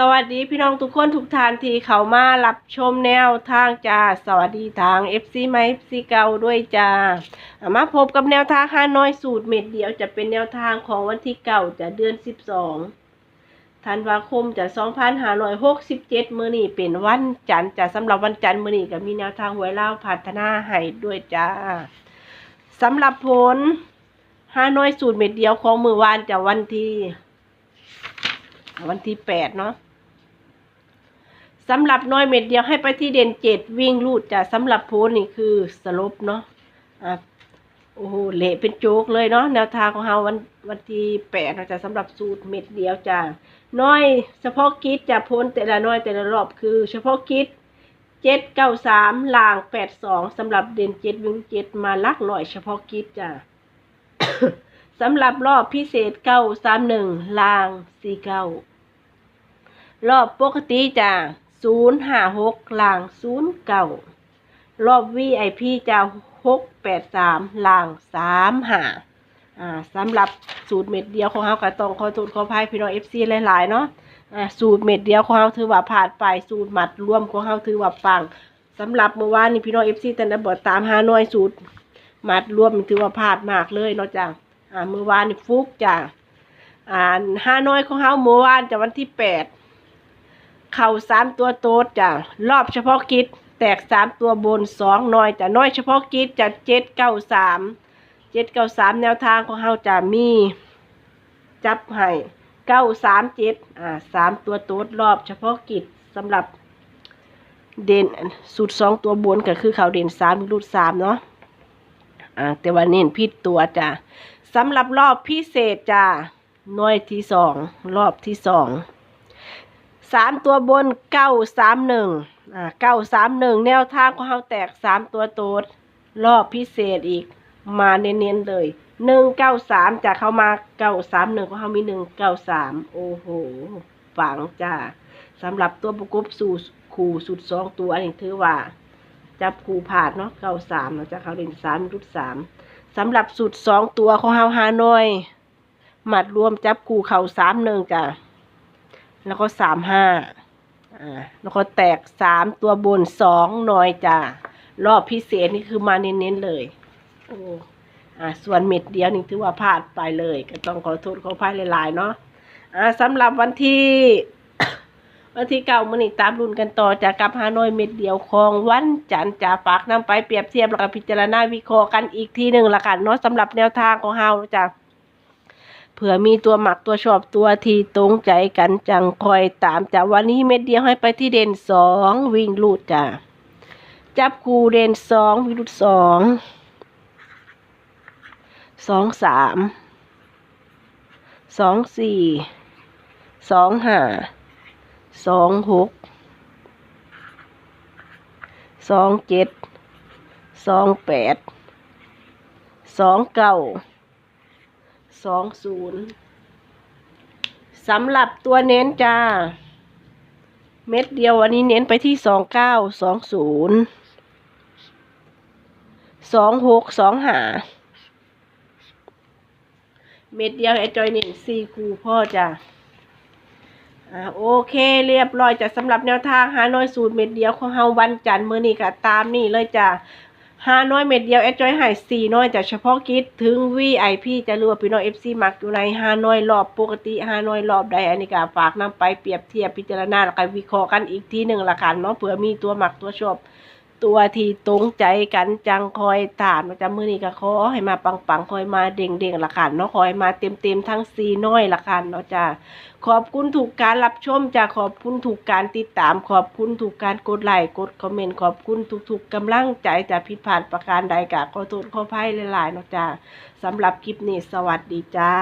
สวัสดีพี่น้องทุกคนทุกทานที่เขามารับชมแนวทางจ้าสวัสดีทาง FC ไหม FC เก่าด้วยจ้ามาพบกับแนวทางฮาน้อยสูตรเม็ดเดียวจะเป็นแนวทางของวันที่เก่าจะเดือน12ธันวาคมจะ2567มื้อนี้เป็นวันจันทร์จะสำหรับวันจันทร์มื้อนี้ก็มีแนวทางหวยเล่าพัฒนาให้ด้วยจ้าสำหรับผลฮาน้อยสูตรเม็ดเดียวของมือวานจะวันที่วันที่แปดเนาะ สำหรับน้อยเม็ดเดียวให้ไปที่เด่นเจ็ดวิ่งลูดจะสำหรับโพสนี่คือสลบเนาะอะโอ้โหเละเป็นโจ๊กเลยเนาะแนวทางของเราวันวันที่แปดเราจะสำหรับสูตรเม็ดเดียวจ้ะน้อยเฉพาะกิจจะพ้นแต่ละน้อยแต่ละรอบคือ เฉพาะกิจเจ็ดเก้าสามลางแปดสองสำหรับเด่นเจ็ดวิ่งเจ็ดมาลักลอยเฉพาะกิจจ้ะสำหรับรอบพิเศษเก้าสามหนึ่งลางสี่เก้ารอบปกติจ้ะ ศูนย์ห้าหกลางศูนย์เก้ารอบวีไอพีจะหกแปดสามลางสามห้าอ่าสำหรับสูตรเม็ดเดียวของเราก็ต้องขอโทษขออภัยพี่น้องเอฟซีหลายๆเนาะอ่าสูตรเม็ดเดียวของเราถือว่าผ่านไปสูตรหมัดรวมของเราถือว่าปังสำหรับเมื่อวานนี้พี่น้องเอฟซีแต่ละบอดตามหาหน่วยสูตรหมัดรวมถือว่าพลาดมากเลยเนาะจ้ะอ่าเมื่อวานนี่ฟุกจ้ะอ่าห้าน้อยของเฮาเมื่อวานจะวันที่แปด เข่าสามตัวโต๊ดจ้ะรอบเฉพาะกิจแตกสามตัวบนสองน้อยจ้ะน้อยเฉพาะกิจจะเจ็ดเก้าสามเจ็ดเก้าสามแนวทางของเฮาจะมี จับให้เก้าสามเจ็ดอ่าสามตัวโต๊ดรอบเฉพาะกิจสำหรับเด่นสุดสองตัวบนก็คือเขาเด่นสามรูดสามเนาะอ่าแต่ว่าเน้นพิษตัวจ้ะสำหรับรอบพิเศษจ้ะน่วยที่สองรอบที่สอง สามตัวบนเก้าสามหนึ่งอ่าเก้าสามหนึ่งแนวทางของเขาแตกสามตัวโตดรอบพิเศษอีก มาเน้นๆเลยหนึ่งเก้าสามจากเขามาเก้าสามหนึ่งของเขามีหนึ่งเก้าสามโอ้โหฝังจ้าสำหรับตัวประกบสู่ขู่สุดสองตัวอันนี้ถือว่า จับคู่ผ่านเนาะเก้าสามเนาะจากเขาเด่นสามรุดสามสำหรับสุดสองตัวของเฮาฮานอยหมัดรวมจับคู่เข่าสามหนึ่งจ้ะ แล้วก็สามห้าอ่าแล้วก็แตกสามตัวบนสองหน่อยจ้ะรอบพิเศษนี่คือมาเน้นๆเลยโอ้อ่าส่วนเม็ดเดียวนี่ถือว่าพลาดไปเลย ก็ต้องขอโทษขออภัยหลายๆเนาะอ่าสำหรับวันที่ วันที่เก้ามื้อนี้ตามรุ่นกันต่อจากกับฮานอยเม็ดเดียวของวันจันทร์จะฝากนำไปเปรียบเทียบแล้วก็พิจารณาวิเคราะห์กันอีกทีหนึ่งละกันเนาะสำหรับแนวทางของเฮาจ้ะ เผื่อมีตัวหมักตัวชอบตัวที่ตรงใจกันจังคอยตามจ้ะวันนี้เม็ดเดียวให้ไปที่เด่นสองวิ่งลูดจ้ะจับคูเด่นสองวิ่งลูดสองสองสามสองสี่สองห้าสองหกสองเจ็ดสองแปดสองเก้า สองศูนย์สำหรับตัวเน้นจ้า เม็ดเดียววันนี้เน้นไปที่สองเก้าสองศูนย์สองหกสองหาเม็ดเดียวไอจอยเน้นสี่คูพ่อจ้าอ่าโอเคเรียบร้อยจะสำหรับแนวทางหาน้อยสูตรเม็ดเดียวของเฮาวันจันทร์มื้อนี้ก็ตามนี่เลยจ้ะ หาน้อยเม็ดเดียวแอดจอยหายสี่น้อยจากเฉพาะกิจถึง VIP จะรู้ว่าพี่น้อง FC มักอยู่ในหาน้อยรอบปกติหาน้อยรอบใดอันนี้ก็ฝากนำไปเปรียบเทียบพิจารณาแล้วก็วิเคราะห์กันอีกทีหนึ่งละกันเนาะเผื่อมีตัวหมักตัวชอบ ตัวที่ตรงใจกันจังคอยถามจะมือนี้ก็ขอให้มาปังๆคอยมาเด้งๆละกันเนาะคอยมาเต็มๆทั้งซีน้อยละกันเนาะจ้าขอบคุณถูกการรับชมจะขอบคุณถูกการติดตาม ขอบคุณถูกการกดไลค์กดคอมเมนต์ขอบคุณทุกๆกำลังใจจะผิดพลาดประการใดกะขอโทษขออภัยหลายๆเนาะจ้าสำหรับคลิปนี้สวัสดีจ้า